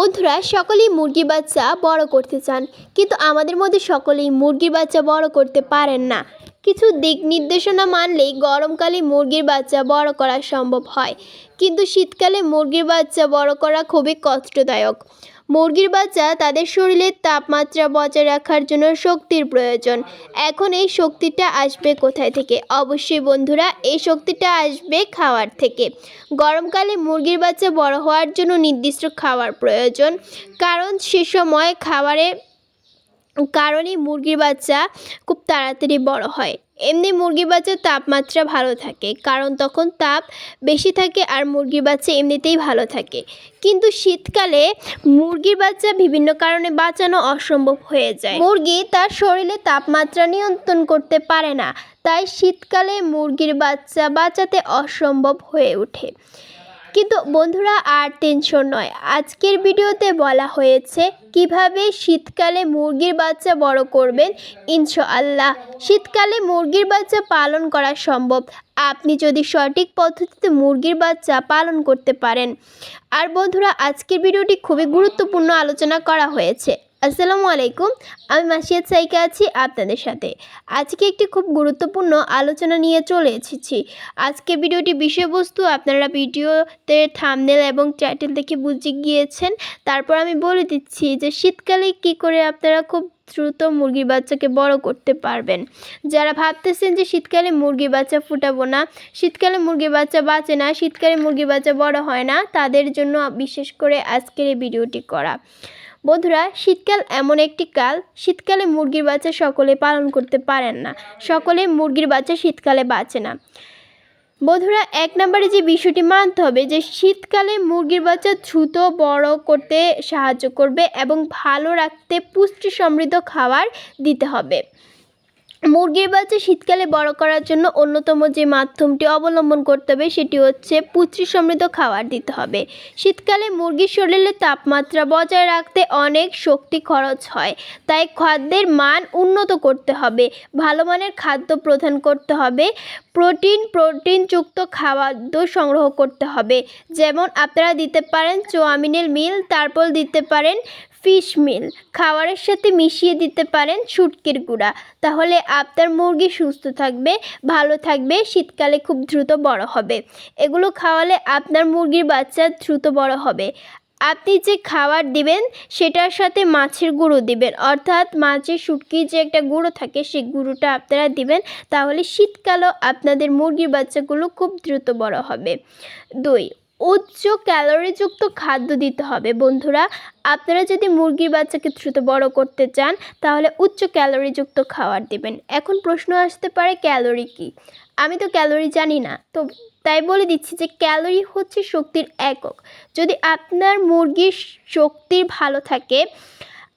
বন্ধুরা, সকলেই মুরগি বাচ্চা বড় করতে চান, কিন্তু আমাদের মধ্যে সকলেই মুরগির বাচ্চা বড় করতে পারেন না। কিছু দিক নির্দেশনা মানলেই গরমকালে মুরগির বাচ্চা বড় করা সম্ভব হয়, কিন্তু শীতকালে মুরগির বাচ্চা বড় করা খুবই কষ্টদায়ক। মুরগির বাচ্চা তাদের শরীরের তাপমাত্রা বজায় রাখার জন্য শক্তির প্রয়োজন। এখন এই শক্তিটা আসবে কোথায় থেকে? অবশ্যই বন্ধুরা, এই শক্তিটা আসবে খাওয়ার থেকে। গরমকালে মুরগির বাচ্চা বড় হওয়ার জন্য নির্দিষ্ট খাওয়ার প্রয়োজন। কারণ সে সময় খাবারে কারণে মুরগির বাচ্চা খুব তাড়াতাড়ি বড় হয়। এমনি মুরগি বাচ্চার তাপমাত্রা ভালো থাকে, কারণ তখন তাপ বেশি থাকে আর মুরগির বাচ্চা এমনিতেই ভালো থাকে। কিন্তু শীতকালে মুরগির বাচ্চা বিভিন্ন কারণে বাঁচানো অসম্ভব হয়ে যায়। মুরগি তার শরীরে তাপমাত্রা নিয়ন্ত্রণ করতে পারে না, তাই শীতকালে মুরগির বাচ্চা বাঁচাতে অসম্ভব হয়ে ওঠে। কিন্তু বন্ধুরা আর টেনশন নয়। আজকের ভিডিওতে বলা হয়েছে কীভাবে শীতকালে মুরগির বাচ্চা বড় করবেন। ইনশাআল্লাহ, শীতকালে মুরগির বাচ্চা পালন করা সম্ভব। আপনি যদি সঠিক পদ্ধতিতে মুরগির বাচ্চা পালন করতে পারেন। আর বন্ধুরা, আজকের ভিডিওটি খুবই গুরুত্বপূর্ণ আলোচনা করা হয়েছে। আসসালামু আলাইকুম, আমি মাসিয়াত সাইকা আছি আপনাদের সাথে। আজকে একটি খুব গুরুত্বপূর্ণ আলোচনা নিয়ে চলে এসেছি। আজকে ভিডিওটি বিষয়বস্তু, আপনারা ভিডিওতে থামনেল এবং টাইটেল দেখে বুঝে গিয়েছেন। তারপর আমি বলে দিচ্ছি যে শীতকালে কি করে আপনারা খুব দ্রুত মুরগির বাচ্চাকে বড় করতে পারবেন। যারা ভাবতেছেন যে শীতকালে মুরগির বাচ্চা ফুটাবো না, শীতকালে মুরগির বাচ্চা বাঁচে না, শীতকালে মুরগির বাচ্চা বড় হয় না, তাদের জন্য বিশেষ করে আজকের এই ভিডিওটি করা। বন্ধুরা, শীতকাল এমন একটি কাল। শীতকালে মুরগির বাচ্চা সকলে পালন করতে পারেন না। সকলে মুরগির বাচ্চা শীতকালে বাঁচে না। বন্ধুরা, এক নম্বরে যে বিষয়টি মানতে হবে যে, শীতকালে মুরগির বাচ্চা দ্রুত বড় করতে সাহায্য করবে এবং ভালো রাখতে পুষ্টি সমৃদ্ধ খাবার দিতে হবে। মুরগির বাচ্চা শীতকালে বড় করার জন্য অন্যতম যে মাধ্যমটি অবলম্বন করতে হবে সেটি হচ্ছে পুষ্টি সমৃদ্ধ খাবার দিতে হবে। শীতকালে মুরগির শরীরে তাপমাত্রা বজায় রাখতে অনেক শক্তি খরচ হয়, তাই খাদ্যের মান উন্নত করতে হবে। ভালো মানের খাদ্য প্রদান করতে হবে, প্রোটিন, প্রোটিনযুক্ত খাদ্য সংগ্রহ করতে হবে। যেমন আপনারা দিতে পারেন চোয়ামিনের মিল, তারপর দিতে পারেন ফিশ মিল। খাবারের সাথে মিশিয়ে দিতে পারেন শুটকির গুঁড়া। তাহলে আপনার মুরগি সুস্থ থাকবে, ভালো থাকবে, শীতকালে খুব দ্রুত বড় হবে। এগুলো খাওয়ালে আপনার মুরগির বাচ্চা দ্রুত বড় হবে। আপনি যে খাবার দিবেন, সেটার সাথে মাছের গুঁড়ো দিবেন। অর্থাৎ মাছের শুটকির যে একটা গুঁড়ো থাকে, সেই গুঁড়োটা আপনারা দিবেন। তাহলে শীতকালেও আপনাদের মুরগির বাচ্চাগুলো খুব দ্রুত বড় হবে। দুই উচ্চ ক্যালোরিযুক্ত খাদ্য দিতে হবে। বন্ধুরা, আপনারা যদি মুরগির বাচ্চাকে দ্রুত বড় করতে চান, তাহলে উচ্চ ক্যালোরিযুক্ত খাবার দেবেন। এখন প্রশ্ন আসতে পারে, ক্যালোরি কি? আমি তো ক্যালোরি জানি না, তো তাই বলে দিচ্ছি যে ক্যালোরি হচ্ছে শক্তির একক। যদি আপনার মুরগির শক্তি ভালো থাকে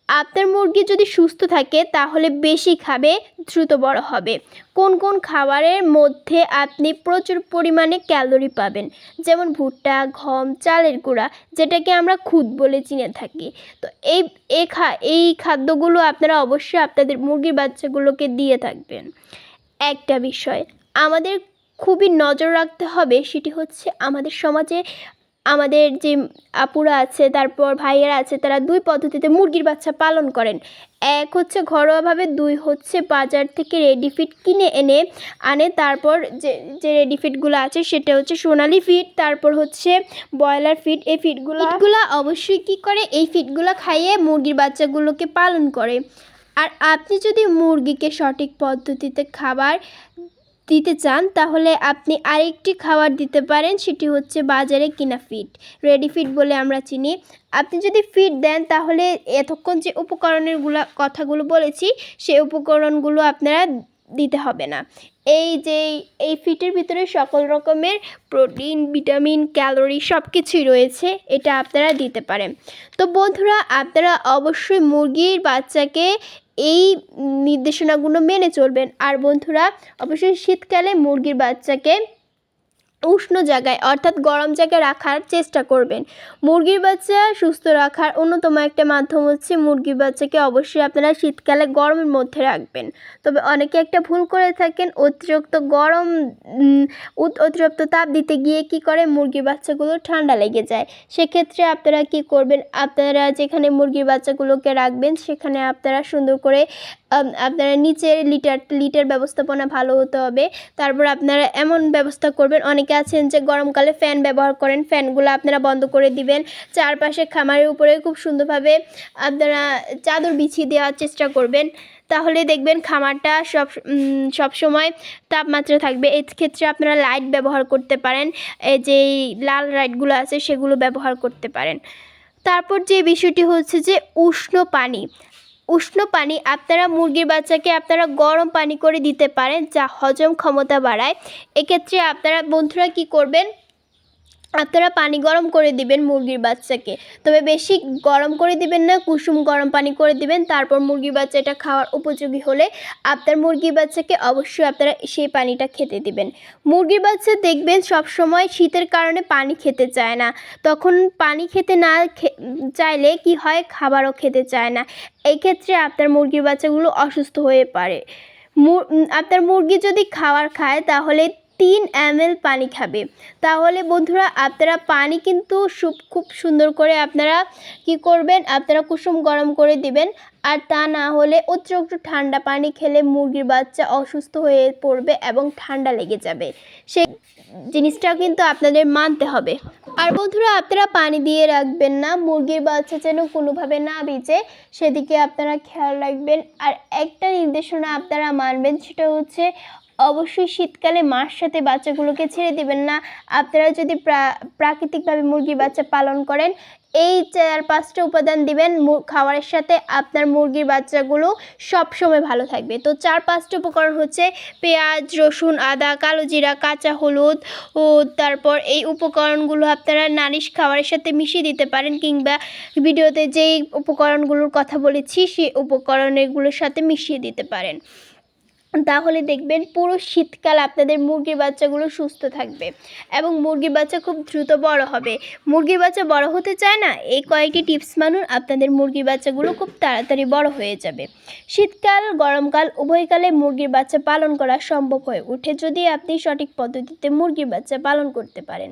আপনার মুরগি যদি সুস্থ থাকে, তাহলে বেশি খাবে, দ্রুত বড় হবে। কোন কোন খাবারের মধ্যে আপনি প্রচুর পরিমাণে ক্যালোরি পাবেন? যেমন ভুট্টা, গম, চালের গুঁড়া, যেটাকে আমরা খুদ বলে চিনে থাকি। তো এই এই খা, এই খাদ্যগুলো আপনারা অবশ্যই আপনাদের মুরগির বাচ্চাগুলোকে দিয়ে থাকবেন। একটা বিষয়, আমাদের খুবই নজর রাখতে হবে, সেটি হচ্ছে আমাদের সমাজে আমাদের যে আপুরা আছে, তারপর ভাইয়েরা আছে, তারা দুই পদ্ধতিতে মুরগির বাচ্চা পালন করেন। এক হচ্ছে ঘরোয়াভাবে, দুই হচ্ছে বাজার থেকে রেডি ফিড কিনে এনে আনে। তারপর যে যে রেডি ফিডগুলো আছে, সেটা হচ্ছে সোনালি ফিড তারপর হচ্ছে ব্রয়লার ফিড এই ফিডগুলো ফিডগুলো অবশ্যই কী করে? এই ফিডগুলো খাইয়ে মুরগির বাচ্চাগুলোকে পালন করে। আর আপনি যদি মুরগিকে সঠিক পদ্ধতিতে খাবার দিতে চান, তাহলে আপনি আরেকটি খাবার দিতে পারেন, সেটি হচ্ছে বাজারে কিনা ফিড, রেডি ফিড বলে আমরা চিনি। আপনি যদি ফিড দেন, তাহলে এতক্ষণ যে উপকরণেরগুলো কথাগুলো বলেছি সেই উপকরণগুলো আপনারা দিতে হবে না। এই যে, এই ফিটের ভিতরে সকল রকমের প্রোটিন, ভিটামিন, ক্যালোরি সব কিছুই রয়েছে, এটা আপনারা দিতে পারেন। তো বন্ধুরা, আপনারা অবশ্যই মুরগির বাচ্চাকে এই নির্দেশনাগুলো মেনে চলবেন। আর বন্ধুরা অবশ্যই শীতকালে মুরগির বাচ্চাকে উষ্ণ জায়গায়, অর্থাৎ গরম জায়গায় রাখার চেষ্টা করবেন। মুরগির বাচ্চা সুস্থ রাখার অন্যতম একটা মাধ্যম হচ্ছে মুরগির বাচ্চাকে অবশ্যই আপনারা শীতকালে গরমের মধ্যে রাখবেন। তবে অনেকে একটা ভুল করে থাকেন, অতিরিক্ত গরম অতিরিক্ত তাপ দিতে গিয়ে কি করে? মুরগির বাচ্চাগুলো ঠান্ডা লেগে যায়। সেক্ষেত্রে আপনারা কি করবেন? আপনারা যেখানে মুরগির বাচ্চাগুলোকে রাখবেন, সেখানে আপনারা সুন্দর করে আপনারা নিচের লিটার লিটার ব্যবস্থাপনা ভালো হতে হবে। তারপর আপনারা এমন ব্যবস্থা করবেন, অনেকে আছেন যে গরমকালে ফ্যান ব্যবহার করেন ফ্যানগুলো আপনারা বন্ধ করে দিবেন। চারপাশে খামারের উপরে খুব সুন্দরভাবে আপনারা চাদর বিছিয়ে দেওয়ার চেষ্টা করবেন। তাহলে দেখবেন খামারটা সব উম, সব সময় তাপমাত্রা থাকবে। এই ক্ষেত্রে আপনারা লাইট ব্যবহার করতে পারেন এই যে লাল লাইটগুলো আছে সেগুলো ব্যবহার করতে পারেন। তারপর যে বিষয়টি হচ্ছে যে উষ্ণ পানি উষ্ণ পানি আপনারা মুরগির বাচ্চাকে আপনারা গরম পানি করে দিতে পারেন, যা হজম ক্ষমতা বাড়ায়। এক্ষেত্রে আপনারা বন্ধুরা কি করবেন? আপনারা পানি গরম করে দিবেন মুরগির বাচ্চাকে। তবে বেশি গরম করে দিবেন না, কুসুম গরম পানি করে দিবেন। তারপর মুরগির বাচ্চাটা খাওয়ার উপযোগী হলে আপনার মুরগির বাচ্চাকে অবশ্যই আপনারা সেই পানিটা খেতে দিবেন। মুরগির বাচ্চা দেখবেন সব সময় শীতের কারণে পানি খেতে চায় না। তখন পানি খেতে না চাইলে কি হয়? খাবারও খেতে চায় না। এই ক্ষেত্রে আপনার মুরগির বাচ্চাগুলো অসুস্থ হয়ে পারে আপনার মুরগি যদি খাবার খায় তাহলে তিন এম পানি খাবে। তাহলে বন্ধুরা, আপনারা পানি কিন্তু সু- খুব সুন্দর করে আপনারা কি করবেন, আপনারা কুসুম গরম করে দিবেন। আর তা না হলে অতিরিক্ত ঠান্ডা পানি খেলে মুরগির বাচ্চা অসুস্থ হয়ে পড়বে এবং ঠান্ডা লেগে যাবে। সেই জিনিসটা কিন্তু আপনাদের মানতে হবে। আর বন্ধুরা, আপনারা পানি দিয়ে রাখবেন না, মুরগির বাচ্চা যেন কোনোভাবে না ভিজে, সেদিকে আপনারা খেয়াল রাখবেন। আর একটা নির্দেশনা আপনারা মানবেন, সেটা হচ্ছে অবশ্যই শীতকালে মার সাথে বাচ্চাগুলোকে ছেড়ে দিবেন না। আপনারা যদি প্রা- প্রাকৃতিকভাবে মুরগির বাচ্চা পালন করেন, এই চার, পাঁচটা উপাদান দিবেন। খাবারের সাথে আপনার মুরগির বাচ্চাগুলো সব সময় ভালো থাকবে। তো চার, পাঁচটা উপকরণ হচ্ছে পেঁয়াজ, রসুন, আদা, কালো জিরা, কাঁচা হলুদ ও তারপর এই উপকরণগুলো আপনারা নারিশ খাবারের সাথে মিশিয়ে দিতে পারেন কিংবা ভিডিওতে যেই উপকরণগুলোর কথা বলেছি, সেই উপকরণগুলোর সাথে মিশিয়ে দিতে পারেন। তাহলে দেখবেন পুরো শীতকাল আপনাদের মুরগির বাচ্চাগুলো সুস্থ থাকবে এবং মুরগির বাচ্চা খুব দ্রুত বড় হবে। মুরগির বাচ্চা বড় হতে চায় না, এই কয়েকটি টিপস মানুন, আপনাদের মুরগির বাচ্চাগুলো খুব তাড়াতাড়ি বড় হয়ে যাবে। শীতকাল, গরমকাল, উভয়কালে মুরগির বাচ্চা পালন করা সম্ভব হয়ে উঠে যদি আপনি সঠিক পদ্ধতিতে মুরগির বাচ্চা পালন করতে পারেন।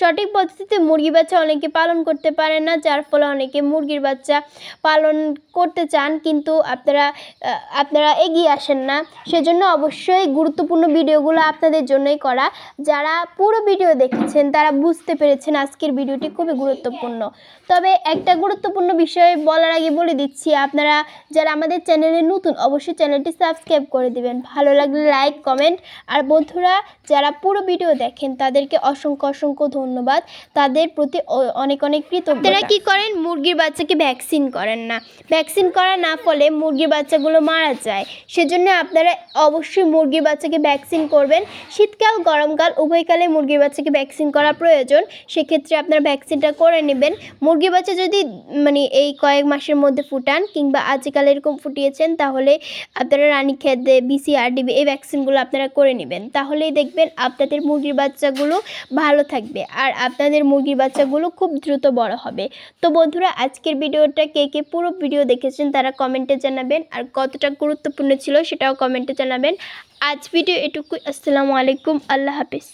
সঠিক পদ্ধতিতে মুরগির বাচ্চা অনেকে পালন করতে পারেন না, যার ফলে অনেকে মুরগির বাচ্চা পালন করতে চান, কিন্তু আপনারা আপনারা এগিয়ে আসেন না। সেজন্য অবশ্যই গুরুত্বপূর্ণ ভিডিওগুলো আপনাদের জন্যই করা। যারা পুরো ভিডিও দেখেছেন, তারা বুঝতে পেরেছেন আজকের ভিডিওটি খুবই গুরুত্বপূর্ণ। তবে একটা গুরুত্বপূর্ণ বিষয় বলার আগে বলে দিচ্ছি, আপনারা যারা আমাদের চ্যানেলে নতুন, অবশ্যই চ্যানেলটি সাবস্ক্রাইব করে দিবেন। ভালো লাগলে লাইক, কমেন্ট, আর বন্ধুরা যারা পুরো ভিডিও দেখেন, তাদেরকে অসংখ্য অসংখ্য ধন্যবাদ। তাদের প্রতি অনেক অনেক কৃতজ্ঞতা। আপনারা কি করেন? মুরগির বাচ্চাকে ভ্যাকসিন করেন না। ভ্যাকসিন করা না ফলে মুরগির বাচ্চাগুলো মারা যায়। সেজন্য আপনারা অবশ্যই মুরগির বাচ্চাকে ভ্যাকসিন করবেন। শীতকাল, গরমকাল, উভয়কালে মুরগির বাচ্চাকে ভ্যাকসিন করা প্রয়োজন। সেক্ষেত্রে আপনারা ভ্যাকসিনটা করে নেবেন। মুরগির বাচ্চা যদি মানে এই কয়েক মাসের মধ্যে ফুটান কিংবা আজকাল এরকম ফুটিয়েছেন, তাহলে আপনারা রানীক্ষেত বিসিআরডিবি এই ভ্যাকসিনগুলো আপনারা করে নেবেন। তাহলেই দেখবেন আপনাদের মুরগির বাচ্চাগুলো ভালো থাকবে আর আপনাদের মুরগির বাচ্চাগুলো খুব দ্রুত বড় হবে। তো বন্ধুরা, আজকের ভিডিওটা কে কে পুরো ভিডিও দেখেছেন তারা কমেন্টে জানাবেন। আর কতটা গুরুত্বপূর্ণ ছিল সেটাও কমেন্টে জানাবেন। আজ ভিডিও এটুকুই। আসসালামু আলাইকুম। আল্লাহ হাফিজ।